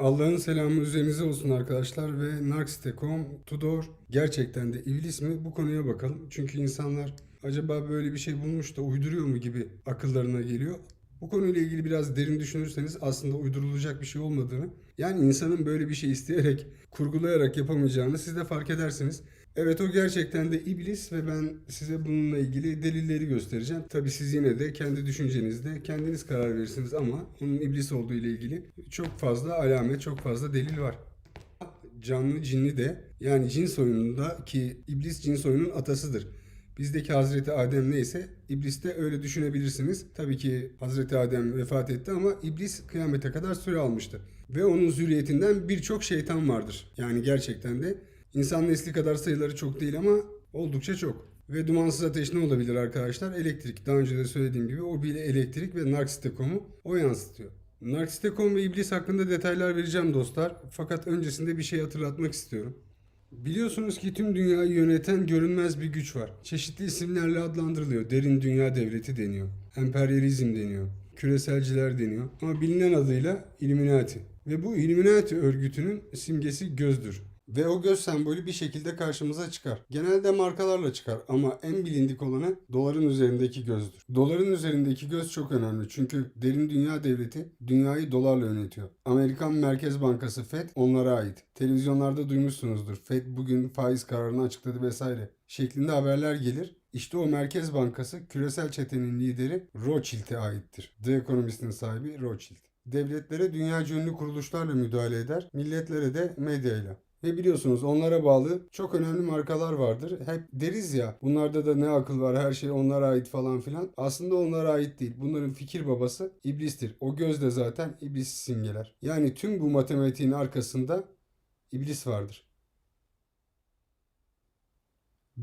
Allah'ın selamı üzerinize olsun arkadaşlar ve Narks.com, Tudor gerçekten de iblis mi? Bu konuya bakalım. Çünkü insanlar acaba böyle bir şey bulmuş da uyduruyor mu gibi akıllarına geliyor. Bu konuyla ilgili biraz derin düşünürseniz aslında uydurulacak bir şey olmadığını, yani insanın böyle bir şey isteyerek, kurgulayarak yapamayacağını siz de fark edersiniz. Evet o gerçekten de iblis ve ben size bununla ilgili delilleri göstereceğim. Tabii siz yine de kendi düşüncenizde kendiniz karar verirsiniz ama onun iblis olduğu ile ilgili çok fazla alamet, çok fazla delil var. Canlı cinli de yani cin soyununda ki iblis cin soyunun atasıdır. Bizdeki Hazreti Adem neyse iblis de öyle düşünebilirsiniz. Tabii ki Hazreti Adem vefat etti ama iblis kıyamete kadar süre almıştı. Ve onun zürriyetinden birçok şeytan vardır. Yani gerçekten de insan nesli kadar sayıları çok değil ama oldukça çok. Ve dumansız ateş ne olabilir arkadaşlar? Elektrik. Daha önce de söylediğim gibi o bile elektrik ve Narkis.com'u o yansıtıyor. Narkis.com ve iblis hakkında detaylar vereceğim dostlar. Fakat öncesinde bir şey hatırlatmak istiyorum. Biliyorsunuz ki tüm dünyayı yöneten görünmez bir güç var. Çeşitli isimlerle adlandırılıyor. Derin dünya devleti deniyor. Emperyalizm deniyor. Küreselciler deniyor. Ama bilinen adıyla Illuminati. Ve bu Illuminati örgütünün simgesi gözdür. Ve o göz sembolü bir şekilde karşımıza çıkar. Genelde markalarla çıkar ama en bilindik olanı doların üzerindeki gözdür. Doların üzerindeki göz çok önemli çünkü derin dünya devleti dünyayı dolarla yönetiyor. Amerikan Merkez Bankası Fed onlara ait. Televizyonlarda duymuşsunuzdur. Fed bugün faiz kararını açıkladı vesaire şeklinde haberler gelir. İşte o Merkez Bankası küresel çetenin lideri Rothschild'e aittir. The Economist'in sahibi Rothschild. Devletlere dünya ünlü kuruluşlarla müdahale eder, milletlere de medyayla. Ve biliyorsunuz onlara bağlı çok önemli markalar vardır. Hep deriz ya bunlarda da ne akıl var her şey onlara ait falan filan. Aslında onlara ait değil. Bunların fikir babası iblistir. O göz de zaten iblisi simgeler. Yani tüm bu matematiğin arkasında iblis vardır.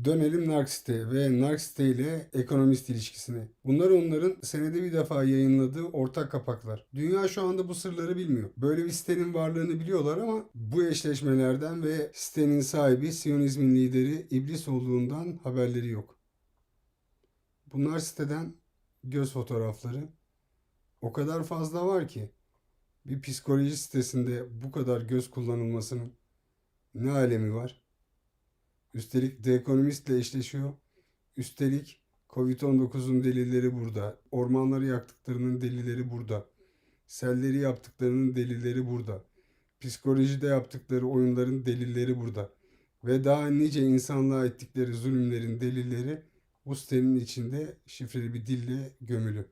Dönelim Narksis'te ve Narksis'te ile ekonomist ilişkisine. Bunlar onların senede bir defa yayınladığı ortak kapaklar. Dünya şu anda bu sırları bilmiyor. Böyle bir sitenin varlığını biliyorlar ama bu eşleşmelerden ve sitenin sahibi Siyonizmin lideri iblis olduğundan haberleri yok. Bunlar siteden göz fotoğrafları. O kadar fazla var ki bir psikoloji sitesinde bu kadar göz kullanılmasının ne alemi var? Üstelik The Economist ile eşleşiyor. Üstelik Covid-19'un delilleri burada. Ormanları yaktıklarının delilleri burada. Selleri yaptıklarının delilleri burada. Psikolojide yaptıkları oyunların delilleri burada. Ve daha nice insanlığa ettikleri zulümlerin delilleri bu sitenin içinde şifreli bir dille gömülü.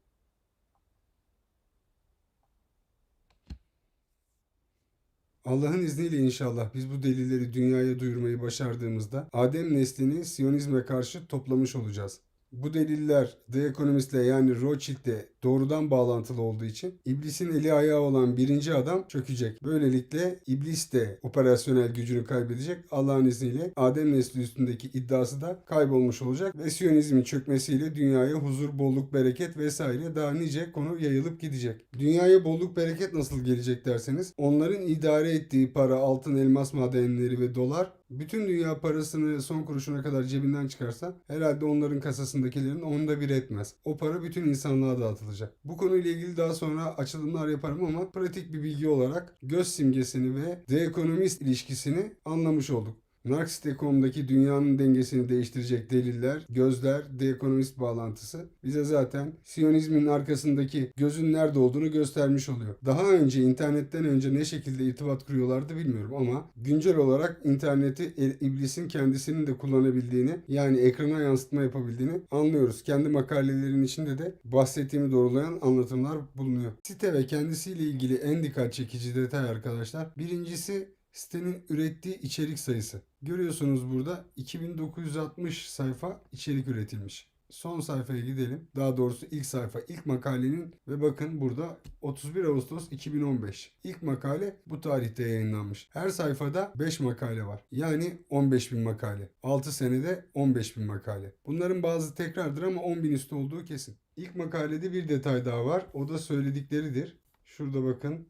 Allah'ın izniyle inşallah biz bu delilleri dünyaya duyurmayı başardığımızda Adem neslini Siyonizme karşı toplamış olacağız. Bu deliller The Economist'le yani Rothschild'le doğrudan bağlantılı olduğu için iblisin eli ayağı olan birinci adam çökecek. Böylelikle iblis de operasyonel gücünü kaybedecek. Allah'ın izniyle Adem nesli üstündeki iddiası da kaybolmuş olacak ve Siyonizmin çökmesiyle dünyaya huzur, bolluk, bereket vesaire daha nice konu yayılıp gidecek. Dünyaya bolluk, bereket nasıl gelecek derseniz onların idare ettiği para, altın, elmas madenleri ve dolar bütün dünya parasını son kuruşuna kadar cebinden çıkarsa herhalde onların kasasındakilerin onda bir etmez. O para bütün insanlığa dağıtılacak. Bu konuyla ilgili daha sonra açılımlar yaparım ama pratik bir bilgi olarak göz simgesini ve The Economist ilişkisini anlamış olduk. Narkis.com'daki dünyanın dengesini değiştirecek deliller, gözler, The Economist bağlantısı bize zaten Siyonizmin arkasındaki gözün nerede olduğunu göstermiş oluyor. Daha önce internetten önce ne şekilde irtibat kuruyorlardı bilmiyorum ama güncel olarak interneti el- iblisin kendisinin de kullanabildiğini yani ekrana yansıtma yapabildiğini anlıyoruz. Kendi makalelerin içinde de bahsettiğimi doğrulayan anlatımlar bulunuyor. Site ve kendisiyle ilgili en dikkat çekici detay arkadaşlar. Birincisi sitenin ürettiği içerik sayısı. Görüyorsunuz burada 2960 sayfa içerik üretilmiş. Son sayfaya gidelim. Daha doğrusu ilk sayfa, ilk makalenin ve bakın burada 31 Ağustos 2015. İlk makale bu tarihte yayınlanmış. Her sayfada 5 makale var. Yani 15 bin makale. 6 senede 15 bin makale. Bunların bazı tekrardır ama 10 bin üstü olduğu kesin. İlk makalede bir detay daha var. O da söyledikleridir. Şurada bakın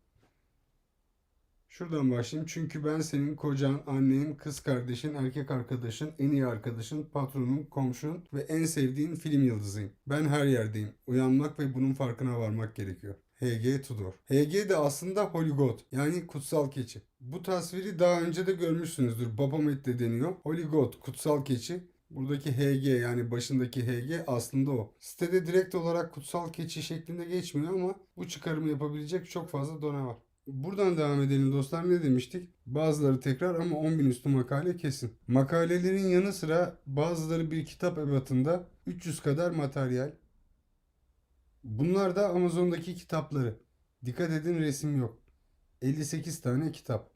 Şuradan başlayayım. Çünkü ben senin kocan, annen, kız kardeşin, erkek arkadaşın, en iyi arkadaşın, patronun, komşun ve en sevdiğin film yıldızıyım. Ben her yerdeyim. Uyanmak ve bunun farkına varmak gerekiyor. H.G. Tudor. H.G. de aslında Holy God yani kutsal keçi. Bu tasviri daha önce de görmüşsünüzdür. Baphomet de deniyor. Holy God kutsal keçi. Buradaki HG yani başındaki HG aslında o. Sitede direkt olarak kutsal keçi şeklinde geçmiyor ama bu çıkarımı yapabilecek çok fazla done var. Buradan devam edelim dostlar. Ne demiştik? Bazıları tekrar ama 10.000 üstü makale kesin. Makalelerin yanı sıra bazıları bir kitap ebatında 300 kadar materyal. Bunlar da Amazon'daki kitapları. Dikkat edin resim yok. 58 tane kitap.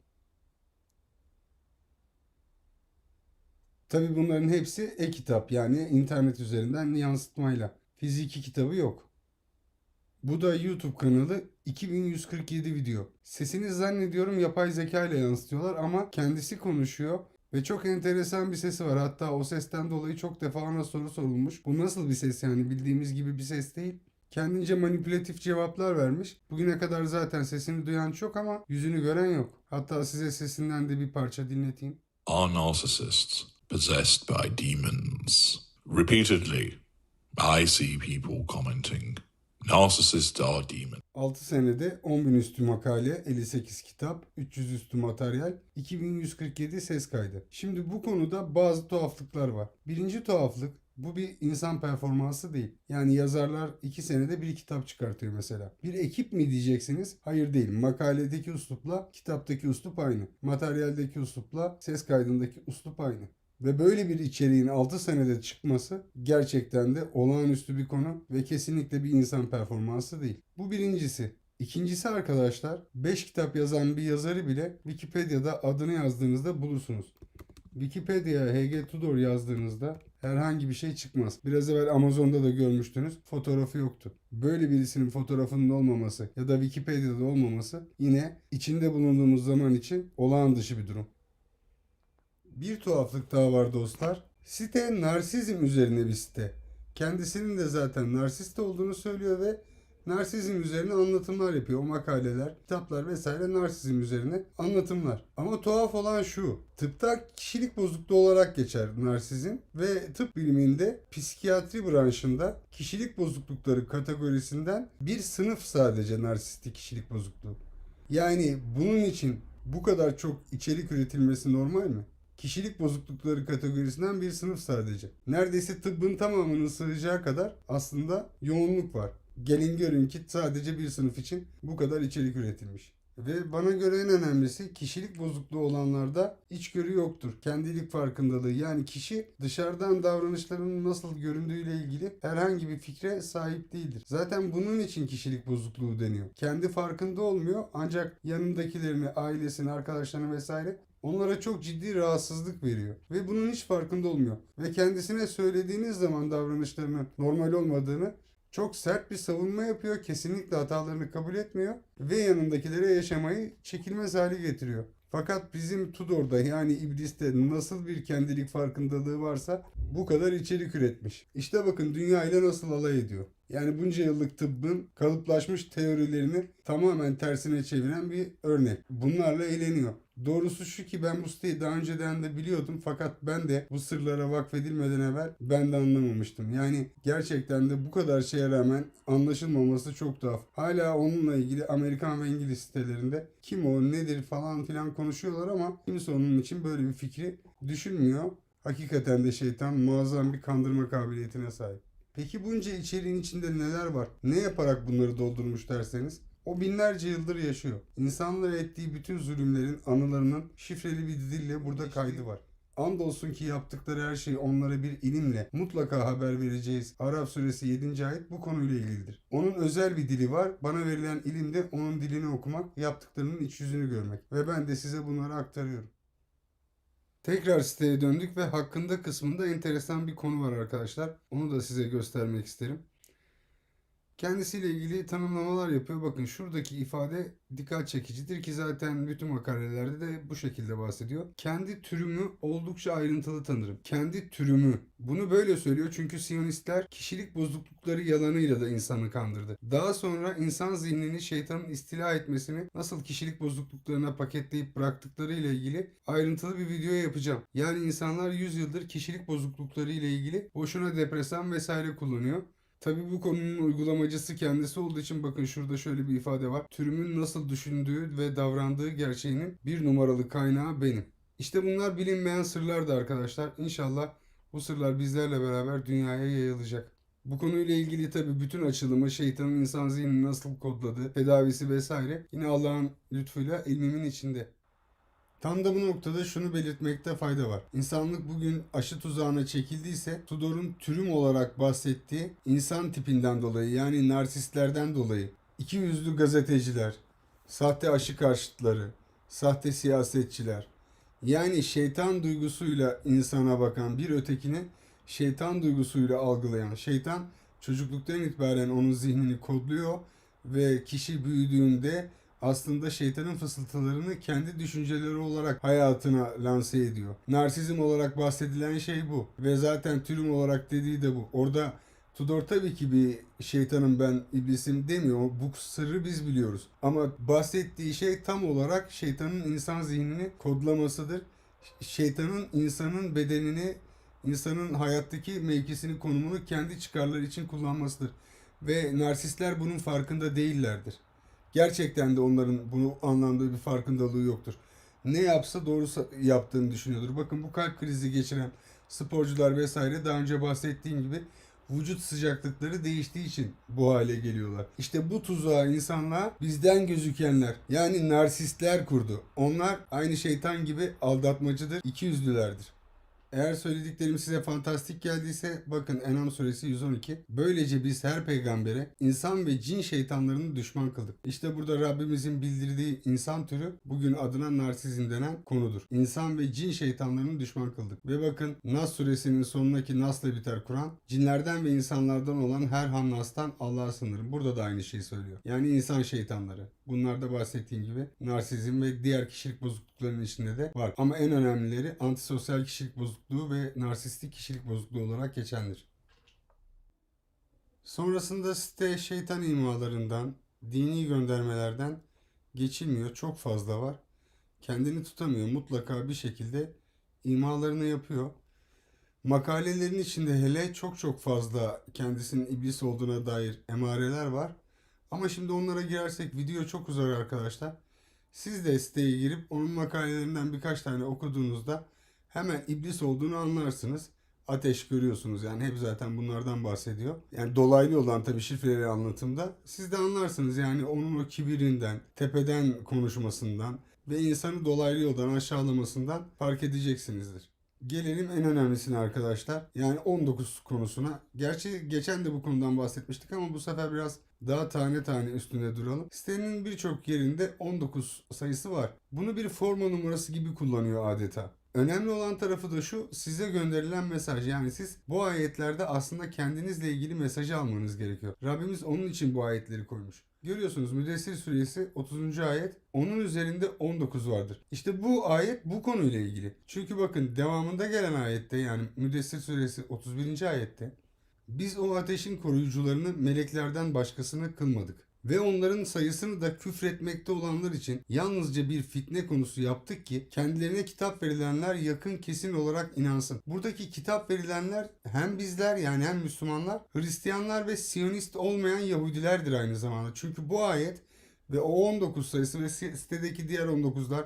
Tabi bunların hepsi e-kitap yani internet üzerinden yansıtmayla. Fiziki kitabı yok. Bu da YouTube kanalı 2147 video. Sesini zannediyorum yapay zeka ile yansıtıyorlar ama kendisi konuşuyor ve çok enteresan bir sesi var. Hatta o sesten dolayı çok defa ona soru sorulmuş. Bu nasıl bir ses yani bildiğimiz gibi bir ses değil. Kendince manipülatif cevaplar vermiş. Bugüne kadar zaten sesini duyan çok ama yüzünü gören yok. Hatta size sesinden de bir parça dinleteyim. Are narcissists possessed by demons? Repeatedly, I see people commenting, narcissists are demons. 6 senede 10.000 üstü makale, 58 kitap, 300 üstü materyal, 2147 ses kaydı. Şimdi bu konuda bazı tuhaflıklar var. Birinci tuhaflık bu bir insan performansı değil. Yani yazarlar 2 senede bir kitap çıkartıyor mesela. Bir ekip mi diyeceksiniz? Hayır değil. Makaledeki üslupla kitaptaki üslup aynı. Materyaldeki üslupla ses kaydındaki üslup aynı. Ve böyle bir içeriğin 6 senede çıkması gerçekten de olağanüstü bir konu ve kesinlikle bir insan performansı değil. Bu birincisi. İkincisi arkadaşlar 5 kitap yazan bir yazarı bile Wikipedia'da adını yazdığınızda bulursunuz. Wikipedia'ya H.G. Tudor yazdığınızda herhangi bir şey çıkmaz. Biraz evvel Amazon'da da görmüştünüz fotoğrafı yoktu. Böyle birisinin fotoğrafının olmaması ya da Wikipedia'da olmaması yine içinde bulunduğumuz zaman için olağan dışı bir durum. Bir tuhaflık daha var dostlar. Site narsizm üzerine bir site. Kendisinin de zaten narsist olduğunu söylüyor ve narsizm üzerine anlatımlar yapıyor. O makaleler, kitaplar vesaire narsizm üzerine anlatımlar. Ama tuhaf olan şu. Tıpta kişilik bozukluğu olarak geçer narsizm ve tıp biliminde psikiyatri branşında kişilik bozuklukları kategorisinden bir sınıf sadece narsistik kişilik bozukluğu. Yani bunun için bu kadar çok içerik üretilmesi normal mi? Kişilik bozuklukları kategorisinden bir sınıf sadece. Neredeyse tıbbın tamamının sığacağı kadar aslında yoğunluk var. Gelin görün ki sadece bir sınıf için bu kadar içerik üretilmiş. Ve bana göre en önemlisi kişilik bozukluğu olanlarda içgörü yoktur. Kendilik farkındalığı yani kişi dışarıdan davranışlarının nasıl göründüğüyle ilgili herhangi bir fikre sahip değildir. Zaten bunun için kişilik bozukluğu deniyor. Kendi farkında olmuyor ancak yanındakilerini, ailesini, arkadaşlarını vesaire onlara çok ciddi rahatsızlık veriyor. Ve bunun hiç farkında olmuyor. Ve kendisine söylediğiniz zaman davranışlarının normal olmadığını çok sert bir savunma yapıyor. Kesinlikle hatalarını kabul etmiyor. Ve yanındakilere yaşamayı çekilmez hale getiriyor. Fakat bizim Tudor'da yani İblis'te nasıl bir kendilik farkındalığı varsa bu kadar içerik üretmiş. İşte bakın dünya ile nasıl alay ediyor. Yani bunca yıllık tıbbın kalıplaşmış teorilerini tamamen tersine çeviren bir örnek. Bunlarla eğleniyor. Doğrusu şu ki ben bu siteyi daha önceden de biliyordum fakat ben de bu sırlara vakfedilmeden evvel ben de anlamamıştım. Yani gerçekten de bu kadar şeye rağmen anlaşılmaması çok tuhaf. Hala onunla ilgili Amerikan ve İngiliz sitelerinde kim o nedir falan filan konuşuyorlar ama kimse onun için böyle bir fikri düşünmüyor. Hakikaten de şeytan muazzam bir kandırma kabiliyetine sahip. Peki bunca içeriğin içinde neler var? Ne yaparak bunları doldurmuş derseniz? O binlerce yıldır yaşıyor. İnsanlara ettiği bütün zulümlerin anılarının şifreli bir dille burada kaydı var. Andolsun ki yaptıkları her şey onlara bir ilimle mutlaka haber vereceğiz. Arap suresi 7. ayet bu konuyla ilgilidir. Onun özel bir dili var. Bana verilen ilim de onun dilini okumak, yaptıklarının iç yüzünü görmek. Ve ben de size bunları aktarıyorum. Tekrar siteye döndük ve hakkında kısmında enteresan bir konu var arkadaşlar. Onu da size göstermek isterim. Kendisiyle ilgili tanımlamalar yapıyor. Bakın şuradaki ifade dikkat çekicidir ki zaten bütün makalelerde de bu şekilde bahsediyor. Kendi türümü oldukça ayrıntılı tanırım. Kendi türümü. Bunu böyle söylüyor çünkü Siyonistler kişilik bozuklukları yalanıyla da insanı kandırdı. Daha sonra insan zihnini şeytanın istila etmesini nasıl kişilik bozukluklarına paketleyip bıraktıkları ile ilgili ayrıntılı bir video yapacağım. Yani insanlar 100 yıldır kişilik bozuklukları ile ilgili boşuna depresan vesaire kullanıyor. Tabii bu konunun uygulamacısı kendisi olduğu için bakın şurada şöyle bir ifade var. Türümün nasıl düşündüğü ve davrandığı gerçeğinin bir numaralı kaynağı benim. İşte bunlar bilinmeyen sırlardı arkadaşlar. İnşallah bu sırlar bizlerle beraber dünyaya yayılacak. Bu konuyla ilgili tabii bütün açılımı, şeytanın insan zihnini nasıl kodladığı, tedavisi vesaire yine Allah'ın lütfuyla ilmimin içinde. Tam da bu noktada şunu belirtmekte fayda var. İnsanlık bugün aşı tuzağına çekildiyse Tudor'un türüm olarak bahsettiği insan tipinden dolayı yani narsistlerden dolayı iki yüzlü gazeteciler, sahte aşı karşıtları, sahte siyasetçiler yani şeytan duygusuyla insana bakan bir ötekini şeytan duygusuyla algılayan şeytan çocukluktan itibaren onun zihnini kodluyor ve kişi büyüdüğünde aslında şeytanın fısıltılarını kendi düşünceleri olarak hayatına lanse ediyor. Narsizm olarak bahsedilen şey bu. Ve zaten türüm olarak dediği de bu. Orada Tudor tabii ki bir şeytanım ben iblisim demiyor. Bu sırrı biz biliyoruz. Ama bahsettiği şey tam olarak şeytanın insan zihnini kodlamasıdır. Şeytanın insanın bedenini, insanın hayattaki mevkisini, konumunu kendi çıkarları için kullanmasıdır. Ve narsistler bunun farkında değillerdir. Gerçekten de onların bunu anlamda bir farkındalığı yoktur. Ne yapsa doğru yaptığını düşünüyordur. Bakın bu kalp krizi geçiren sporcular vesaire daha önce bahsettiğim gibi vücut sıcaklıkları değiştiği için bu hale geliyorlar. İşte bu tuzağı insanlığa bizden gözükenler yani narsistler kurdu. Onlar aynı şeytan gibi aldatmacıdır, ikiyüzlülerdir. Eğer söylediklerim size fantastik geldiyse bakın Enam suresi 112. Böylece biz her peygambere insan ve cin şeytanlarını düşman kıldık. İşte burada Rabbimizin bildirdiği insan türü bugün adına narsizm denen konudur. İnsan ve cin şeytanlarını düşman kıldık. Ve bakın Nas suresinin sonundaki Nas'la biter Kur'an. Cinlerden ve insanlardan olan her hamnastan Allah'a sınırım. Burada da aynı şeyi söylüyor. Yani insan şeytanları. Bunlarda bahsettiğim gibi narsizm ve diğer kişilik bozukluklarının içinde de var. Ama en önemlileri antisosyal kişilik bozukluğu ve narsistik kişilik bozukluğu olarak geçendir. Sonrasında site şeytan imalarından, dini göndermelerden geçilmiyor. Çok fazla var. Kendini tutamıyor. Mutlaka bir şekilde imalarını yapıyor. Makalelerin içinde hele çok çok fazla kendisinin iblis olduğuna dair emareler var. Ama şimdi onlara girersek video çok uzar arkadaşlar. Siz de siteye girip onun makalelerinden birkaç tane okuduğunuzda hemen iblis olduğunu anlarsınız. Ateş görüyorsunuz yani hep zaten bunlardan bahsediyor. Yani dolaylı olan tabii şifreli anlatımda siz de anlarsınız yani onun o kibirinden, tepeden konuşmasından ve insanı dolaylı yoldan aşağılamasından fark edeceksinizdir. Gelelim en önemlisine arkadaşlar. Yani 19 konusuna. Gerçi geçen de bu konudan bahsetmiştik ama bu sefer biraz daha tane tane üstünde duralım. Sitenin birçok yerinde 19 sayısı var. Bunu bir forma numarası gibi kullanıyor adeta. Önemli olan tarafı da şu size gönderilen mesaj yani siz bu ayetlerde aslında kendinizle ilgili mesajı almanız gerekiyor. Rabbimiz onun için bu ayetleri koymuş. Görüyorsunuz Müddessir suresi 30. ayet onun üzerinde 19 vardır. İşte bu ayet bu konuyla ilgili. Çünkü bakın devamında gelen ayette yani Müddessir suresi 31. ayette biz o ateşin koruyucularını meleklerden başkasını kılmadık. Ve onların sayısını da küfretmekte olanlar için yalnızca bir fitne konusu yaptık ki kendilerine kitap verilenler yakın kesin olarak inansın. Buradaki kitap verilenler hem bizler yani hem Müslümanlar, Hristiyanlar ve Siyonist olmayan Yahudilerdir aynı zamanda. Çünkü bu ayet ve o 19 sayısı ve sitedeki diğer 19'lar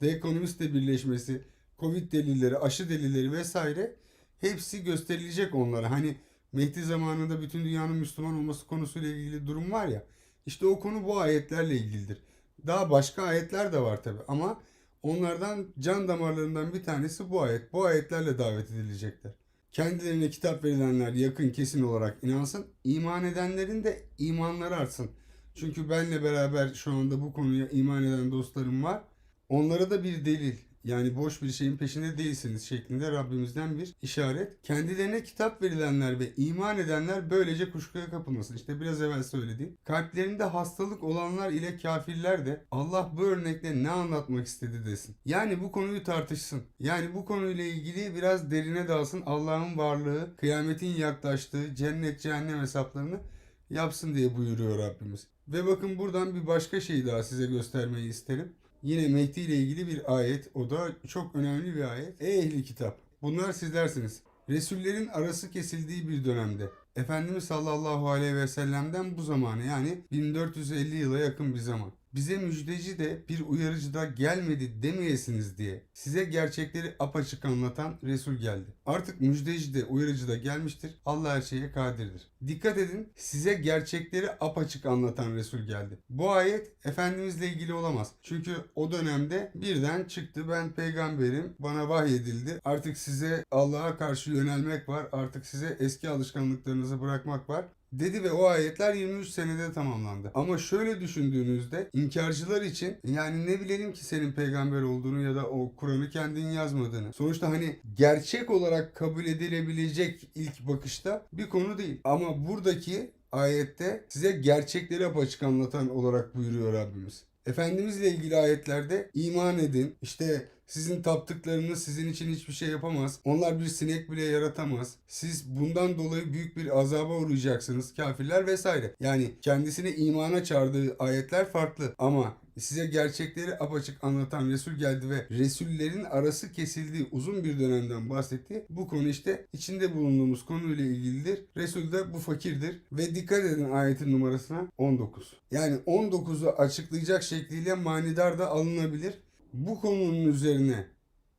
The Economist'le birleşmesi, Covid delilleri, aşı delilleri vesaire hepsi gösterilecek onlara. Hani Mehdi zamanında bütün dünyanın Müslüman olması konusuyla ilgili durum var ya. İşte o konu bu ayetlerle ilgilidir. Daha başka ayetler de var tabi ama onlardan can damarlarından bir tanesi bu ayet. Bu ayetlerle davet edilecekler. Kendilerine kitap verilenler yakın kesin olarak inansın. İman edenlerin de imanları artsın. Çünkü benle beraber şu anda bu konuya iman eden dostlarım var. Onlara da bir delil yani boş bir şeyin peşinde değilsiniz şeklinde Rabbimizden bir işaret. Kendilerine kitap verilenler ve iman edenler böylece kuşkuya kapılmasın. İşte biraz evvel söylediğim. Kalplerinde hastalık olanlar ile kafirler de Allah bu örnekle ne anlatmak istedi desin. Yani bu konuyu tartışsın. Yani bu konuyla ilgili biraz derine dalsın. Allah'ın varlığı, kıyametin yaklaştığı, cennet cehennem hesaplarını yapsın diye buyuruyor Rabbimiz. Ve bakın buradan bir başka şeyi daha size göstermeyi isterim. Yine Mehdi ile ilgili bir ayet. O da çok önemli bir ayet. Ey ehli kitap! Bunlar sizlersiniz. Resullerin arası kesildiği bir dönemde. Efendimiz sallallahu aleyhi ve sellem'den bu zamana yani 1450 yıla yakın bir zaman. Bize müjdeci de bir uyarıcı da gelmedi demeyesiniz diye size gerçekleri apaçık anlatan Resul geldi. Artık müjdeci de uyarıcı da gelmiştir. Allah her şeye kadirdir. Dikkat edin size gerçekleri apaçık anlatan Resul geldi. Bu ayet Efendimizle ilgili olamaz. Çünkü o dönemde birden çıktı ben peygamberim bana vahyedildi. Artık size Allah'a karşı yönelmek var. Artık size eski alışkanlıklarınızı bırakmak var dedi ve o ayetler 23 senede tamamlandı. Ama şöyle düşündüğünüzde inkarcılar için yani ne bilelim ki senin peygamber olduğunu ya da o Kur'an'ı kendin yazmadığını. Sonuçta hani gerçek olarak kabul edilebilecek ilk bakışta bir konu değil. Ama buradaki ayette size gerçekleri apaçık anlatan olarak buyuruyor Rabbimiz. Efendimizle ilgili ayetlerde iman edin. İşte sizin taptıklarınız sizin için hiçbir şey yapamaz. Onlar bir sinek bile yaratamaz. Siz bundan dolayı büyük bir azaba uğrayacaksınız. Kafirler vesaire. Yani kendisine imana çağırdığı ayetler farklı. Ama size gerçekleri apaçık anlatan Resul geldi ve Resullerin arası kesildiği uzun bir dönemden bahsetti. Bu konu işte içinde bulunduğumuz konuyla ilgilidir. Resul de bu fakirdir. Ve dikkat edin ayetin numarasına 19. Yani 19'u açıklayacak şekliyle manidar da alınabilir. Bu konunun üzerine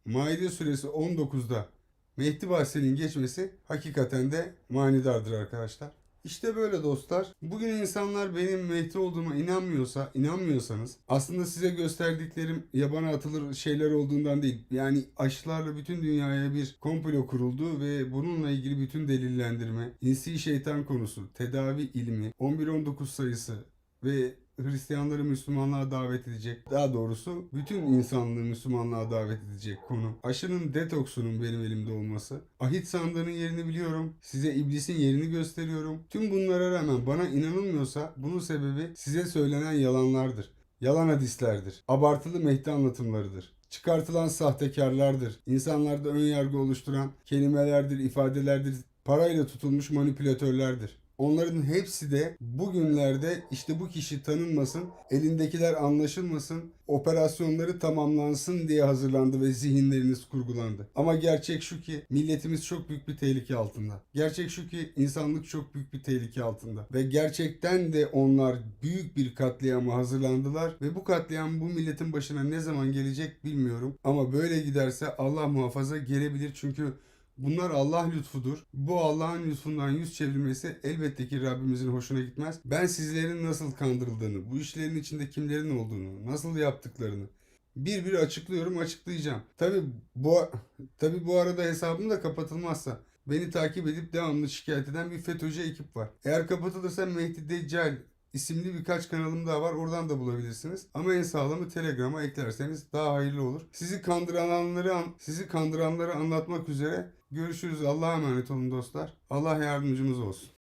Maide suresi 19'da Mehdi bahsinin geçmesi hakikaten de manidardır arkadaşlar. İşte böyle dostlar. Bugün insanlar benim Mehdi olduğuma inanmıyorsa, inanmıyorsanız aslında size gösterdiklerim yabana atılır şeyler olduğundan değil. Yani aşılarla bütün dünyaya bir komplo kuruldu ve bununla ilgili bütün delillendirme, insi şeytan konusu, tedavi ilmi, 11-19 sayısı ve Hristiyanları Müslümanlığa davet edecek. Daha doğrusu bütün insanlığı Müslümanlığa davet edecek konu. Aşının detoksunun benim elimde olması. Ahit sandığının yerini biliyorum. Size iblisin yerini gösteriyorum. Tüm bunlara rağmen bana inanılmıyorsa bunun sebebi size söylenen yalanlardır. Yalan hadislerdir. Abartılı Mehdi anlatımlarıdır. Çıkartılan sahtekarlardır. İnsanlarda ön yargı oluşturan kelimelerdir, ifadelerdir. Parayla tutulmuş manipülatörlerdir. Onların hepsi de bugünlerde işte bu kişi tanınmasın, elindekiler anlaşılmasın, operasyonları tamamlansın diye hazırlandı ve zihinleriniz kurgulandı. Ama gerçek şu ki milletimiz çok büyük bir tehlike altında. Gerçek şu ki insanlık çok büyük bir tehlike altında. Ve gerçekten de onlar büyük bir katliama hazırlandılar ve bu katliam bu milletin başına ne zaman gelecek bilmiyorum. Ama böyle giderse Allah muhafaza gelebilir çünkü Bunlar Allah lütfudur. Bu Allah'ın lütfundan yüz çevirmesi elbette ki Rabbimizin hoşuna gitmez. Ben sizlerin nasıl kandırıldığını, bu işlerin içinde kimlerin olduğunu, nasıl yaptıklarını bir bir açıklıyorum, açıklayacağım. Tabi bu tabi bu arada hesabım da kapatılmazsa beni takip edip devamlı şikayet eden bir FETÖ'cü ekip var. Eğer kapatılırsa Mehdi Deccal isimli birkaç kanalım daha var. Oradan da bulabilirsiniz. Ama en sağlamı Telegram'a eklerseniz daha hayırlı olur. Sizi kandıranları an, sizi kandıranları anlatmak üzere görüşürüz. Allah'a emanet olun dostlar. Allah yardımcımız olsun.